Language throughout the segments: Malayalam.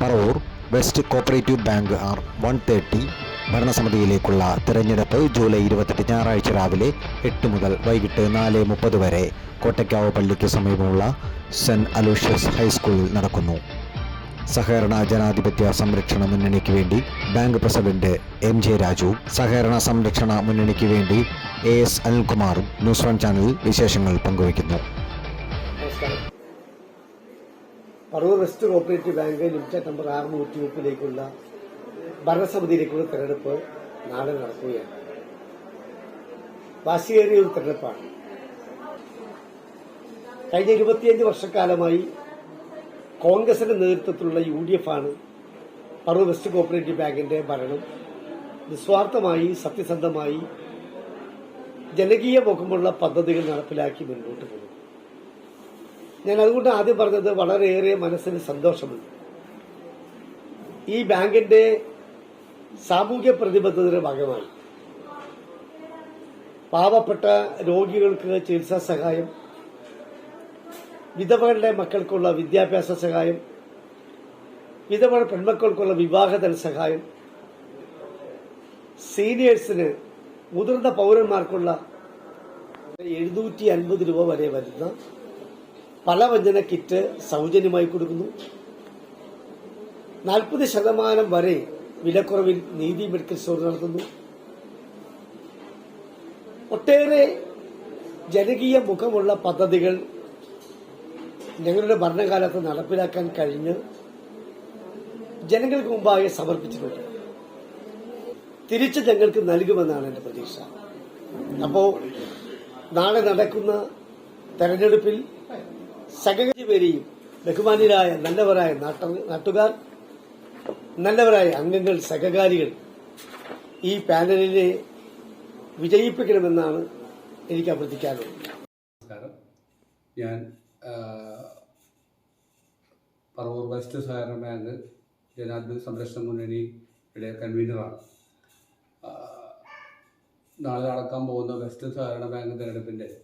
Paravur west cooperative bank R one thirty ഭരണസമിതിയിലേക്കുള്ള തിരഞ്ഞെടുപ്പ് ജൂലൈ ഇരുപത്തെട്ട് ഞായറാഴ്ച രാവിലെ എട്ട് മുതൽ വൈകിട്ട് നാല് മുപ്പത് വരെ കോട്ടയ്ക്കാവ് പള്ളിക്ക് സമീപമുള്ള സെന്റ് അലൂഷ്യസ് ഹൈസ്കൂളിൽ നടക്കുന്നു. സഹകരണ ജനാധിപത്യ സംരക്ഷണ മുന്നണിക്ക് വേണ്ടി bank president M J Raju സഹകരണ സംരക്ഷണ മുന്നണിക്ക് വേണ്ടി എ എസ് അനിൽകുമാറും ന്യൂസ് വൺ ചാനലിൽ വിശേഷങ്ങൾ പങ്കുവയ്ക്കുന്നു. Paravur west cooperative bank limited number ആറ് നൂറ്റി മുപ്പിലേക്കുള്ള ഭരണസമിതിയിലേക്കുള്ള തെരഞ്ഞെടുപ്പ് നാളെ നടക്കുകയാണ്. വാശിയേറിയ ഒരു തെരഞ്ഞെടുപ്പാണ്. കഴിഞ്ഞ ഇരുപത്തിയഞ്ച് വർഷക്കാലമായി കോൺഗ്രസിന്റെ നേതൃത്വത്തിലുള്ള യു ഡി എഫ് ആണ് പറവൂർ വെസ്റ്റ് കോപ്പറേറ്റീവ് ബാങ്കിന്റെ ഭരണം. നിസ്വാർത്ഥമായി സത്യസന്ധമായി ജനകീയ മുഖമുള്ള പദ്ധതികൾ നടപ്പിലാക്കി മുന്നോട്ട് പോകും ഞാൻ അതുകൊണ്ട് ആദ്യം പറഞ്ഞത് വളരെയേറെ മനസ്സിന് സന്തോഷമുണ്ട്. ഈ ബാങ്കിന്റെ സാമൂഹ്യ പ്രതിബദ്ധതയുടെ ഭാഗമാണ്. പാവപ്പെട്ട രോഗികൾക്ക് ചികിത്സാ സഹായം വിധവകളുടെ മക്കൾക്കുള്ള വിദ്യാഭ്യാസ സഹായം വിധവ പെൺമക്കൾക്കുള്ള വിവാഹതല ധനസഹായം സീനിയേഴ്സിന് മുതിർന്ന പൗരന്മാർക്കുള്ള എഴുന്നൂറ്റി അൻപത് രൂപ വരെ വരുന്ന പലവ്യഞ്ജന കിറ്റ് സൗജന്യമായി കൊടുക്കുന്നു. നാൽപ്പത് ശതമാനം വരെ വിലക്കുറവിൽ നീതി മെഡിക്കൽ സ്റ്റോർ നടത്തുന്നു. ഒട്ടേറെ ജനകീയ മുഖമുള്ള പദ്ധതികൾ ഞങ്ങളുടെ ഭരണകാലത്ത് നടപ്പിലാക്കാൻ കഴിഞ്ഞ് ജനങ്ങൾക്ക് മുമ്പാകെ സമർപ്പിച്ചിട്ടുണ്ട്. തിരിച്ച് ഞങ്ങൾക്ക് നൽകുമെന്നാണ് എന്റെ പ്രതീക്ഷ. അപ്പോ നാളെ നടക്കുന്ന തെരഞ്ഞെടുപ്പിൽ സകല പേരെയും ബഹുമാന്യരായ നല്ലവരായ നാട്ട- നാട്ടുകാർ നല്ലവരായ അംഗങ്ങൾ സഹകാരികൾ ഈ പാനലിനെ വിജയിപ്പിക്കണമെന്നാണ് എനിക്ക് അഭ്യർത്ഥിക്കാനുള്ളത്. നമസ്കാരം. ഞാൻ പറവൂർ വെസ്റ്റ് സഹകരണ ബാങ്ക് ജനാധിപത്യ സംരക്ഷണ മുന്നണിയുടെ കൺവീനറാണ്. നാളെ നടക്കാൻ പോകുന്ന വെസ്റ്റ് സഹകരണ ബാങ്ക് തിരഞ്ഞെടുപ്പിന്റെ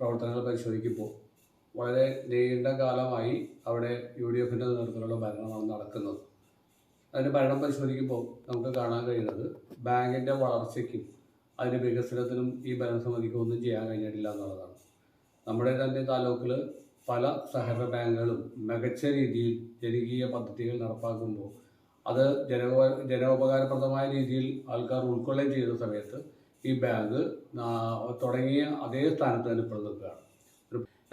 പ്രവർത്തനങ്ങൾ പരിശോധിക്കുമ്പോൾ വളരെ നീണ്ട കാലമായി അവിടെ യു ഡി എഫിന്റെ നേതൃത്വത്തിലുള്ള ഭരണമാണ് നടക്കുന്നത്. അതിന്റെ ഭരണം പരിശോധിക്കുമ്പോൾ നമുക്ക് കാണാൻ കഴിയുന്നത് ബാങ്കിന്റെ വളർച്ചയ്ക്കും അതിന്റെ വികസനത്തിനും ഈ ഭരണസമിതിക്ക് ഒന്നും ചെയ്യാൻ കഴിഞ്ഞിട്ടില്ല എന്നുള്ളതാണ്. നമ്മുടെ തന്നെ താലൂക്കിൽ പല സഹകരണ ബാങ്കുകളും മികച്ച രീതിയിൽ ജനകീയ പദ്ധതികൾ നടപ്പാക്കുമ്പോൾ അത് ജനോപ ജനോപകാരപ്രദമായ രീതിയിൽ ആൾക്കാർ ഉൾക്കൊള്ളുകയും ചെയ്യുന്ന സമയത്ത് ഈ ബാങ്ക് തുടങ്ങിയ അതേ സ്ഥാനത്ത് തന്നെ ഇപ്പോൾ നിൽക്കുകയാണ്.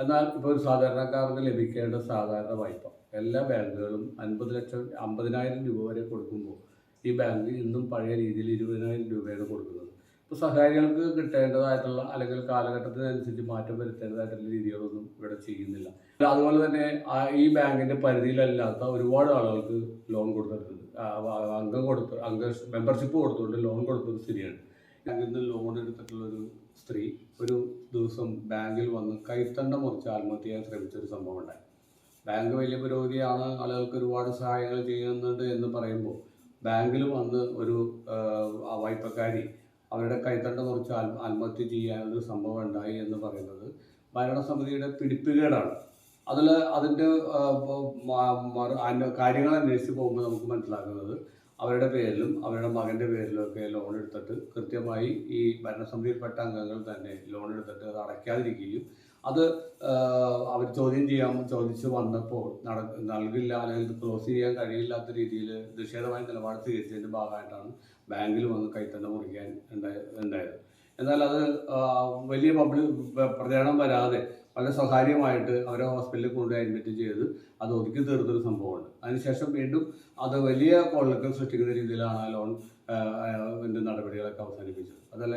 എന്നാൽ ഇപ്പോൾ ഒരു സാധാരണക്കാരന് ലഭിക്കേണ്ട സാധാരണ വായ്പ. എല്ലാ ബാങ്കുകളും അൻപത് ലക്ഷം അമ്പതിനായിരം രൂപ വരെ കൊടുക്കുമ്പോൾ ഈ ബാങ്ക് ഇന്നും പഴയ രീതിയിൽ ഇരുപതിനായിരം രൂപയാണ് കൊടുക്കുന്നത്. ഇപ്പോൾ സഹകാരികൾക്ക് കിട്ടേണ്ടതായിട്ടുള്ള അല്ലെങ്കിൽ കാലഘട്ടത്തിനനുസരിച്ച് മാറ്റം വരുത്തേണ്ടതായിട്ടുള്ള രീതികളൊന്നും ഇവിടെ ചെയ്യുന്നില്ല. അതുപോലെ തന്നെ ഈ ബാങ്കിന്റെ പരിധിയിലല്ലാത്ത ഒരുപാട് ആളുകൾക്ക് ലോൺ കൊടുത്തിട്ടുണ്ട്. അംഗം കൊടുത്ത് അംഗ മെമ്പർഷിപ്പ് കൊടുത്തുകൊണ്ട് ലോൺ കൊടുത്തൊരു സ്ഥിതിയാണ് ബാങ്കിൽ നിന്ന് ലോൺ എടുത്തിട്ടുള്ള ഒരു സ്ത്രീ ഒരു ദിവസം ബാങ്കിൽ വന്ന് കൈത്തണ്ട മുറിച്ച് ആത്മഹത്യ ചെയ്യാൻ ശ്രമിച്ച ഒരു സംഭവം ഉണ്ടായി. ബാങ്ക് വലിയ പുരോഗതിയാണ്. ആളുകൾക്ക് ഒരുപാട് സഹായങ്ങൾ ചെയ്യുന്നുണ്ട് എന്ന് പറയുമ്പോൾ ബാങ്കിൽ വന്ന് ഒരു വായ്പക്കാരി അവരുടെ കൈത്തണ്ട മുറിച്ച് ആത്മഹത്യ ചെയ്യാനൊരു സംഭവം ഉണ്ടായി എന്ന് പറയുന്നത് ഭരണസമിതിയുടെ പിടിപ്പുകേടാണ്. അതിൽ അതിന്റെ കാര്യങ്ങൾ അന്വേഷിച്ച് പോകുമ്പോൾ നമുക്ക് മനസ്സിലാക്കുന്നത് അവരുടെ പേരിലും അവരുടെ മകന്റെ പേരിലും ഒക്കെ ലോൺ എടുത്തിട്ട് കൃത്യമായി ഈ ഭരണസമിതിയിൽപ്പെട്ട അംഗങ്ങൾ തന്നെ ലോൺ എടുത്തിട്ട് അത് അടയ്ക്കാതിരിക്കുകയും അത് അവർ ചോദ്യം ചെയ്യാൻ ചോദിച്ചു വന്നപ്പോൾ നട നൽകില്ല അല്ലെങ്കിൽ ക്ലോസ് ചെയ്യാൻ കഴിയില്ലാത്ത രീതിയിൽ നിഷേധമായ നിലപാട് സ്വീകരിച്ചതിന്റെ ഭാഗമായിട്ടാണ് ബാങ്കിൽ വന്ന് കൈത്തണ്ട മുറിക്കാൻ ഉണ്ടായ ഉണ്ടായത്. എന്നാൽ അത് വലിയ പബ്ലിക് പ്രചരണം വരാതെ വളരെ സ്വകാര്യമായിട്ട് അവരെ ഹോസ്പിറ്റലിൽ കൊണ്ടുപോയി അഡ്മിറ്റ് ചെയ്ത് അത് ഒതുക്കി തീർത്തൊരു സംഭവമുണ്ട്. അതിനുശേഷം വീണ്ടും അത് വലിയ കൊള്ളക്കം സൃഷ്ടിക്കുന്ന രീതിയിലാണ് ലോൺ നടപടികളൊക്കെ അവസാനിപ്പിച്ചത്. അതല്ല